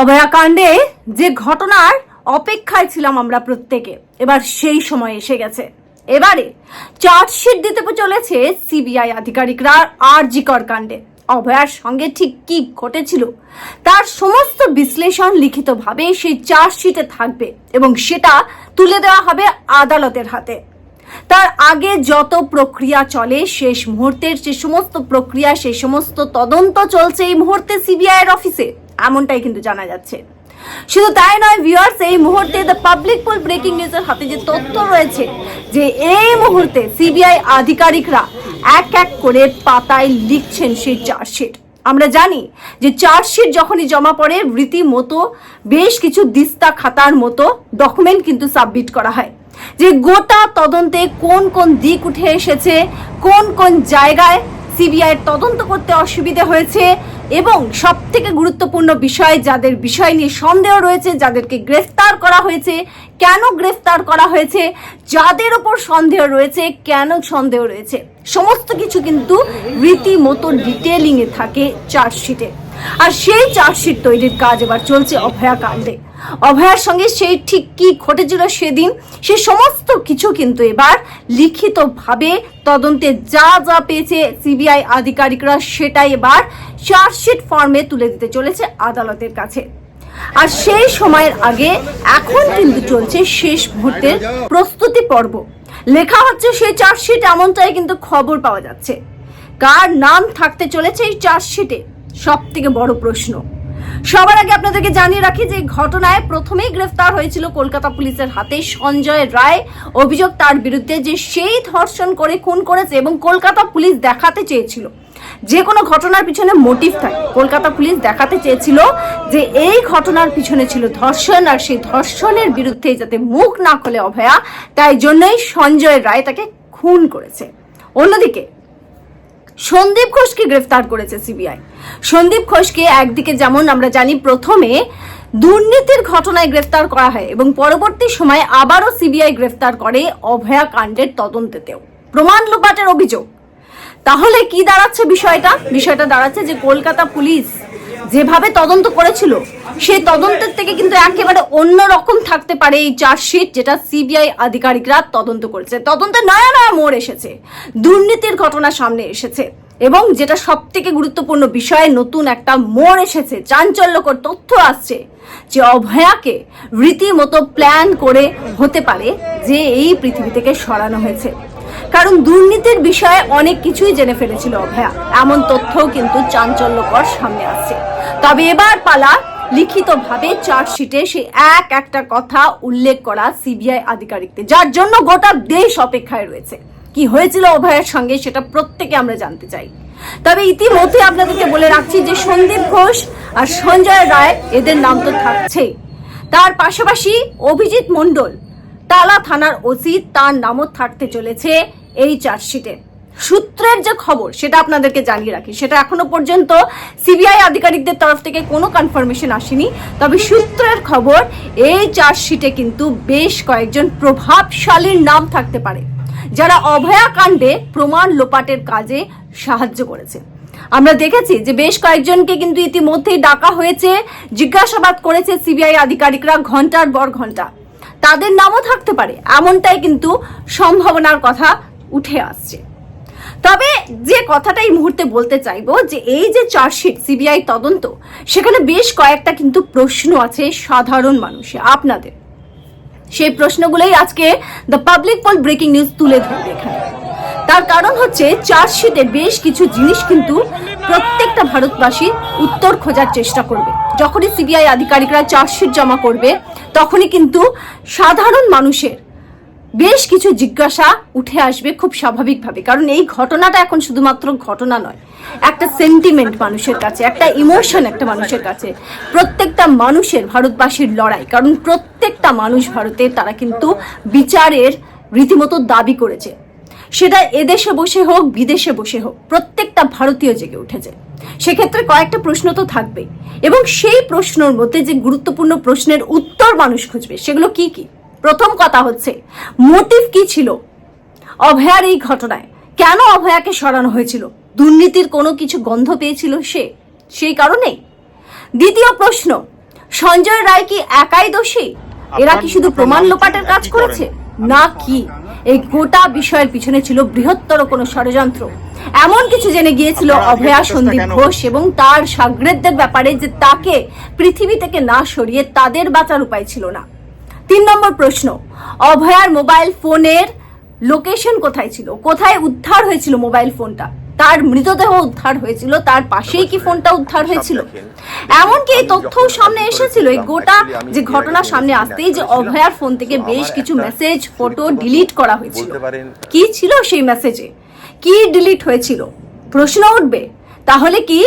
অভয়াকাণ্ডে যে ঘটনার অপেক্ষায় ছিলাম আমরা প্রত্যেকে, এবার সেই সময় এসে গেছে। এবারে চার্জশিট দিতে চলেছে সিবিআই আধিকারিকরা আর জিকর কাণ্ডে অভয়ার সঙ্গে ঠিক কি ঘটেছিল, তার সমস্ত বিশ্লেষণ লিখিতভাবে সেই চার্জশিটে থাকবে এবং সেটা তুলে দেওয়া হবে আদালতের হাতে। তার আগে যত প্রক্রিয়া চলে, শেষ মুহূর্তের যে সমস্ত প্রক্রিয়া, সেই সমস্ত তদন্ত চলছে এই মুহূর্তে সিবিআই এর অফিসে এমনটাই কিন্তু জানা যাচ্ছে। শুধু তাই নয় ভিউয়ার্স এই মুহূর্তে দ্য পাবলিক পোল ব্রেকিং নিউজের হাতে যে তথ্য রয়েছে, যে এই মুহূর্তে সিবিআই আধিকারিকরা এক এক করে পাতায় লিখছেন সেই চার্জশিট। আমরা জানি যে চার্জশিট যখনই জমা পড়ে, রীতিমতো বেশ কিছু দিস্তা খাতার মতো ডকুমেন্ট কিন্তু সাবমিট করা হয়। যে গোটা তদন্তে কোন কোন দিক উঠে এসেছে, কোন কোন জায়গায় সিবিআই তদন্ত করতে অসুবিধা হয়েছে এবং সব থেকে গুরুত্বপূর্ণ বিষয় যাদের বিষয় নিয়ে সন্দেহ রয়েছে, যাদেরকে গ্রেফতার করা হয়েছে, কেন গ্রেফতার করা হয়েছে, যাদের ওপর সন্দেহ রয়েছে, কেন সন্দেহ রয়েছে, সমস্ত কিছু কিন্তু রীতিমতো ডিটেলিংয়ে থাকে চার্জশিটে আর সেই চার্জশিট তৈরির কাজ এবার চলছে অভয়া কাণ্ডে। অভয়ার সঙ্গে সেই ঠিক কি ঘটেছিল সেদিন? সে সমস্ত কিছু কিন্তু এবার লিখিতভাবে তদন্তে যা যা পেয়েছে সিবিআই আধিকারিকরা সেটাই এবার চার্জশিট ফর্মে তুলে দিতে চলেছে আদালতের কাছে। আর সেই সময়ের আগে এখন কিন্তু চলছে শেষ মুহূর্তের প্রস্তুতি পর্ব। লেখা হচ্ছে সেই চার্জশিট এমনটাই কিন্তু খবর পাওয়া যাচ্ছে। কার নাম থাকতে চলেছে এই চার্জশিটে? সব থেকে বড় প্রশ্ন। সবার আগে আপনাদেরকে জানিয়ে রাখি যে ঘটনায় প্রথমেই গ্রেফতার হয়েছিল কলকাতা পুলিশের হাতে সঞ্জয় রায়। অভিযোগ তার বিরুদ্ধে যে সেই ধর্ষণ করে খুন করেছে এবং কলকাতা পুলিশ দেখাতে চেয়েছিল। যে কোনো ঘটনার পিছনে মোটিভ থাকে। কলকাতা পুলিশ দেখাতে চেয়েছিল যে এই ঘটনার পিছনে ছিল ধর্ষণ আর সেই ধর্ষণের বিরুদ্ধে যাতে মুখ না খোলে অভয়া, তাই জন্যই সঞ্জয় রায় তাকে খুন করেছে। অন্যদিকে সন্দীপ ঘোষকে গ্রেফতার করেছে সিবিআই। সন্দীপ ঘোষকে একদিকে যেমন আমরা জানি প্রথমে দুর্নীতির ঘটনায় গ্রেফতার করা হয় এবং পরবর্তী সময়ে আবারও সিবিআই গ্রেফতার করে অভয়া কাণ্ডের তদন্তেতেও। প্রমাণ লোপাটের অভিযোগ। তাহলে কি দাঁড়াচ্ছে বিষয়টা? বিষয়টা দাঁড়াচ্ছে যে কলকাতা পুলিশ যেভাবে তদন্ত করেছিল সেই তদন্তের থেকে কিন্তু একেবারে অন্য রকম থাকতে পারে এই চার্জশিট যেটা সিবিআই আধিকারিকরা তদন্ত করেছে। তদন্তে নয়া নয়া মোড় এসেছে, দুর্নীতির ঘটনা সামনে এসেছে এবং যেটা সব থেকে গুরুত্বপূর্ণ বিষয়ে, নতুন একটা মোড় এসেছে, চাঞ্চল্যকর তথ্য আসছে যে অভয়াকে রীতিমতো প্ল্যান করে হতে পারে যে এই পৃথিবী থেকে সরানো হয়েছে। কারণ দুর্নীতির বিষয়ে অনেক কিছুই জেনে ফেলেছিল অভয়া। এমন তথ্যও কিন্তু চাঞ্চল্যকর সামনে আসছে। তবে এবার পালা লিখিতভাবে চার্জশিটে সে এক একটা কথা উল্লেখ করা সিবিআই আধিকারিকদের, যার জন্য গোটা দেশ অপেক্ষায় রয়েছে। কি হয়েছিল অভয়ের সঙ্গে সেটা প্রত্যেকে আমরা জানতে চাই। তবে ইতিমধ্যে আপনাদেরকে বলে রাখছি যে সন্দীপ ঘোষ আর সঞ্জয় রায়, এদের নাম তো থাকছেই তার পাশাপাশি অভিজিৎ মণ্ডল, তালা থানার ওসি, তার নামও থাকতে চলেছে এই চার্জশিটে। সূত্রের যে খবর, সেটা আপনাদেরকে জানিয়ে রাখি। সেটা এখনও পর্যন্ত সিবিআই আধিকারিকদের তরফ থেকে কোনো কনফার্মেশন আসেনি। তবে সূত্রের খবর, এই চার্জশিটে কিন্তু বেশ কয়েকজন প্রভাবশালীর নাম থাকতে পারে, যারা অভয়া কাণ্ডে প্রমাণ লোপাটের কাজে সাহায্য করেছে। আমরা দেখেছি যে বেশ কয়েকজনকে কিন্তু ইতিমধ্যেই ডাকা হয়েছে, জিজ্ঞাসাবাদ করেছে সিবিআই আধিকারিকরা ঘণ্টার পর ঘণ্টা। তাদের নামও থাকতে পারে, এমনটাই কিন্তু সম্ভাবনার কথা উঠে আসছে। তবে যে কথাটা এই মুহূর্তে বলতে চাইব, যে এই যে চার্জশিট, সিবিআই তদন্ত, সেখানে বেশ কয়েকটা কিন্তু প্রশ্ন আছে সাধারণ মানুষে, আপনাদের। সেই প্রশ্নগুলোই আজকে the public poll breaking news তুলে ধরবে এখানে। তার কারণ হচ্ছে চার্জশিটে বেশ কিছু জিনিস কিন্তু প্রত্যেকটা ভারতবাসী উত্তর খোঁজার চেষ্টা করবে। যখনই সিবিআই আধিকারিকরা চার্জশিট জমা করবে, তখনই কিন্তু সাধারণ মানুষের বেশ কিছু জিজ্ঞাসা উঠে আসবে খুব স্বাভাবিকভাবে, কারণ এই ঘটনাটা এখন শুধুমাত্র ঘটনা নয়, একটা সেন্টিমেন্ট মানুষের কাছে, একটা ইমোশন একটা মানুষের কাছে। প্রত্যেকটা মানুষের ভারতবাসীর লড়াই, কারণ প্রত্যেকটা মানুষ ভারতে তারা কিন্তু বিচারের রীতিমতো দাবি করেছে। সেটা এদেশে বসে হোক, বিদেশে বসে হোক, প্রত্যেকটা ভারতীয় জেগে উঠেছে। সেক্ষেত্রে কয়েকটা প্রশ্ন তো থাকবে এবং সেই প্রশ্নের মধ্যে যে গুরুত্বপূর্ণ প্রশ্নের উত্তর মানুষ খুঁজবে, সেগুলো কি কি? প্রথম কথা হচ্ছে মোটিভ কি ছিল? অভয়ার এই ঘটনায় কেন অভয়াকে সরানো হয়েছিল? দুর্নীতির কোনো কিছু গন্ধ পেয়েছিল সে? সেই কারণেই দ্বিতীয় প্রশ্ন সঞ্জয় রায় কি একাই দোষী? এরা কি শুধু প্রমাণ লোপাটের কাজ করেছে? না কি? এই গোটা বিষয়ের পিছনে ছিল বৃহত্তর কোনো ষড়যন্ত্র। এমন কিছু জেনে গিয়েছিল অভয়া সন্দীপ ঘোষ এবং তার সাগরেদদের ব্যাপারে যে তাকে পৃথিবী থেকে না সরিয়ে তাদের বাঁচার উপায় ছিল না। তিন নম্বর প্রশ্ন, অভয়ার মোবাইল ফোনের লোকেশন কোথায় ছিল? কোথায় উদ্ধার হয়েছিল মোবাইল ফোনটা তার মৃতদেহ উদ্ধার হয়েছিল, তার পাশেই কি ফোনটা উদ্ধার হয়েছিল? এমনকি এই তথ্যও সামনে এসেছিল, এই গোটা যে ঘটনা সামনে আসতেই যে অভয়ার ফোন থেকে বেশ কিছু মেসেজ ফটো ডিলিট করা হয়েছিল। কি ছিল সেই মেসেজে কি ডিলিট হয়েছিল? প্রশ্ন উঠবে। তাহলে কি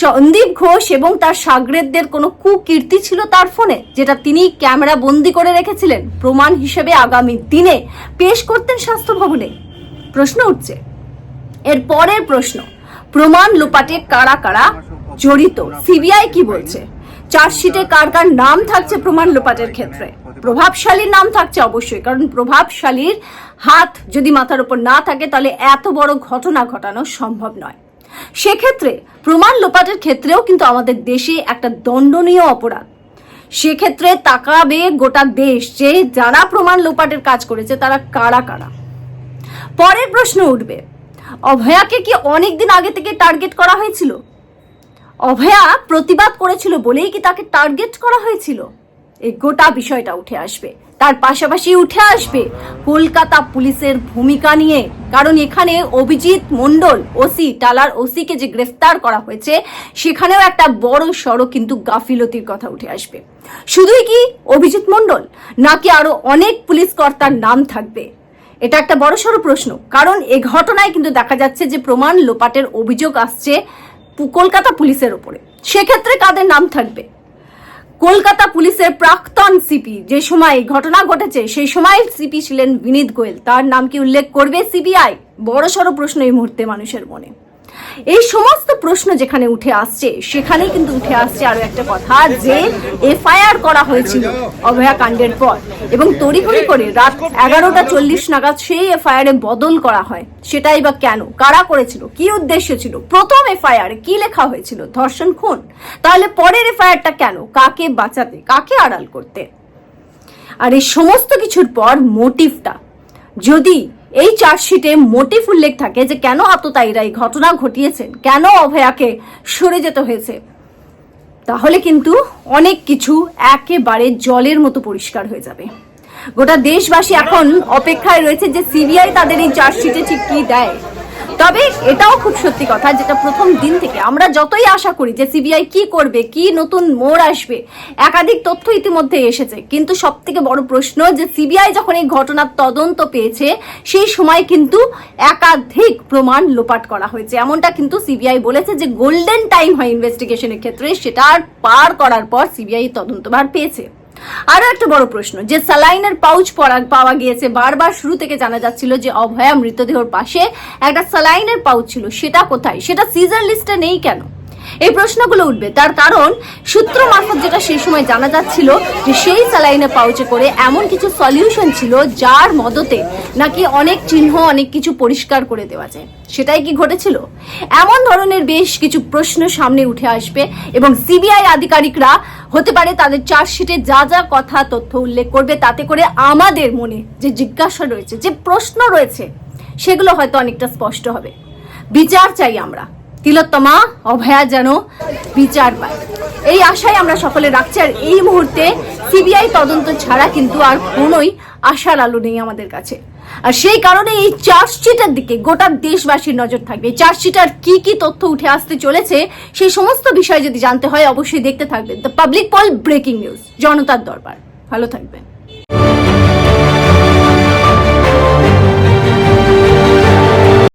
সন্দীপ ঘোষ এবং তার সাগরেদদের কোনো কুকীর্তি ছিল তার ফোনে, যেটা তিনি ক্যামেরা বন্দি করে রেখেছিলেন প্রমাণ হিসেবে আগামী দিনে? পেশ করতেন স্বাস্থ্য ভবনে প্রশ্ন উঠছে। এর পরের প্রশ্ন, প্রমাণ লোপাটে কারা কারা জড়িত? সিবিআই কি বলছে? চার্জশিটে কার কার নাম থাকছে প্রমাণ লোপাটের ক্ষেত্রে? প্রভাবশালীর নাম থাকছে অবশ্যই, কারণ প্রভাবশালীর হাত যদি মাথার উপর না থাকে, তাহলে এত বড় ঘটনা ঘটানো সম্ভব নয়। সেক্ষেত্রে প্রমাণ লোপাটের ক্ষেত্রেও কিন্তু আমাদের দেশে একটা দণ্ডনীয় অপরাধ। সেক্ষেত্রে তাকাবে গোটা দেশ যে যারা প্রমাণ লোপাটের কাজ করেছে তারা কারা কারা? পরের প্রশ্ন উঠবে, অভয়াকে কি অনেকদিন আগে থেকে টার্গেট করা হয়েছিল? অভয়া প্রতিবাদ করেছিল বলেই কি তাকে টার্গেট করা হয়েছিল? এই গোটা বিষয়টা উঠে আসবে। তার পাশাপাশি উঠে আসবে কলকাতা পুলিশের ভূমিকা নিয়ে। কারণ এখানে অভিজিৎ মন্ডল ওসি টালার ওসিকে যে গ্রেফতার করা হয়েছে, সেখানেও একটা বড় সড়ো কিন্তু গাফিলতির কথা উঠে আসবে। শুধুই কি অভিজিৎ মন্ডল নাকি আরও অনেক পুলিশ কর্তার নাম থাকবে? এটা একটা বড়সড় প্রশ্ন। কারণ এ ঘটনায় কিন্তু দেখা যাচ্ছে যে প্রমাণ লোপাটের অভিযোগ আসছে কলকাতা পুলিশের ওপরে। সেক্ষেত্রে কাদের নাম থাকবে? কলকাতা পুলিশের প্রাক্তন সিপি, যে সময় ঘটনা ঘটেছে, সেই সময় সিপি ছিলেন বিনীত গোয়েল। তার নাম কি উল্লেখ করবে সিবিআই? বড়সড় প্রশ্ন এই মুহূর্তে মানুষের মনে। এই সমস্ত প্রশ্ন যেখানে উঠে আসছে, সেখানেই কিন্তু উঠে আসছে আরও একটা কথা যে এফআইআর করা হয়েছিল অভয়া কাণ্ডের পর এবং তড়িঘড়ি করে রাত এগারোটা চল্লিশ নাগাদ সেই এফআইআর এ বদল করা হয়। সেটাই বা কেন? কারা করেছিল? কি উদ্দেশ্য ছিল? প্রথম এফআইআর কি লেখা হয়েছিল? ধর্ষণ খুন? তাহলে পরের এফআইআরটা কেন? কাকে বাঁচাতে? কাকে আড়াল করতে? আর এই সমস্ত কিছুর পর মোটিভটা যদি এই চার্জশিটে মোটিভ উল্লেখ থাকে যে কেন আততায়ীরা এই ঘটনা ঘটিয়েছেন কেন অভয়াকে সরে যেতে হয়েছে। তাহলে কিন্তু অনেক কিছু একেবারে জলের মতো পরিষ্কার হয়ে যাবে। গোটা দেশবাসী এখন অপেক্ষায় রয়েছে যে সিবিআই তাদের এই চার্জশিটে ঠিক কি দেয়। তবে এটাও খুব সত্যি কথা যেটা প্রথম দিন থেকে আমরা যতই আশা করি যে সিবিআই কি করবে, কি নতুন মোড় আসবে, একাধিক তথ্য ইতিমধ্যে এসেছে। কিন্তু সব থেকে বড় প্রশ্ন যে সিবিআই যখন এই ঘটনার তদন্ত পেয়েছে, সেই সময় কিন্তু একাধিক প্রমাণ লোপাট করা হয়েছে। এমনটা কিন্তু সিবিআই বলেছে যে গোল্ডেন টাইম হয় ইনভেস্টিগেশনের ক্ষেত্রে, সেটা আর পার করার পর সিবিআই তদন্তভার পেয়েছে। আরও একটা বড় প্রশ্ন, যে স্যালাইনের পাউচ পরা- পাওয়া গিয়েছে, বারবার শুরু থেকে জানা যাচ্ছিল যে অভয়া মৃতদেহর পাশে একটা স্যালাইনের পাউচ ছিল, সেটা কোথায়? সেটা সিজার লিস্টে নেই কেন? এই প্রশ্নগুলো উঠবে। তার কারণ, সূত্র মারফত যেটা সেই সময় জানা যাচ্ছিল যে সেই স্যালাইনে পাউচে করে এমন কিছু সলিউশন ছিল যার মদতে নাকি অনেক চিহ্ন, অনেক কিছু পরিষ্কার করে দেওয়া যায়। সেটাই কি ঘটেছিল? এমন ধরনের বেশ কিছু প্রশ্ন সামনে উঠে আসবে এবং সিবিআই আধিকারিকরা হতে পারে তাদের চার্জশিটে যা যা কথা, তথ্য উল্লেখ করবে তাতে করে আমাদের মনে যে জিজ্ঞাসা রয়েছে, যে প্রশ্ন রয়েছে, সেগুলো হয়তো অনেকটা স্পষ্ট হবে। বিচার চাই আমরা। তিলোত্তমা, অভয়া যেন বিচার পায়। এই আশায় আমরা সকলে রাখছি, আর এই মুহূর্তে সিবিআই তদন্ত ছাড়া কিন্তু আর কোনোই আশার আলো নেই আমাদের কাছে। আর সেই কারণে এই চার্জশিটের দিকে গোটা দেশবাসীর নজর থাকবে। চার্জশিটার কি কি তথ্য উঠে আসতে চলেছে, সেই সমস্ত বিষয় যদি জানতে হয়, অবশ্যই দেখতে থাকবেন। The public poll breaking news জনতার দরবার। ভালো থাকবেন।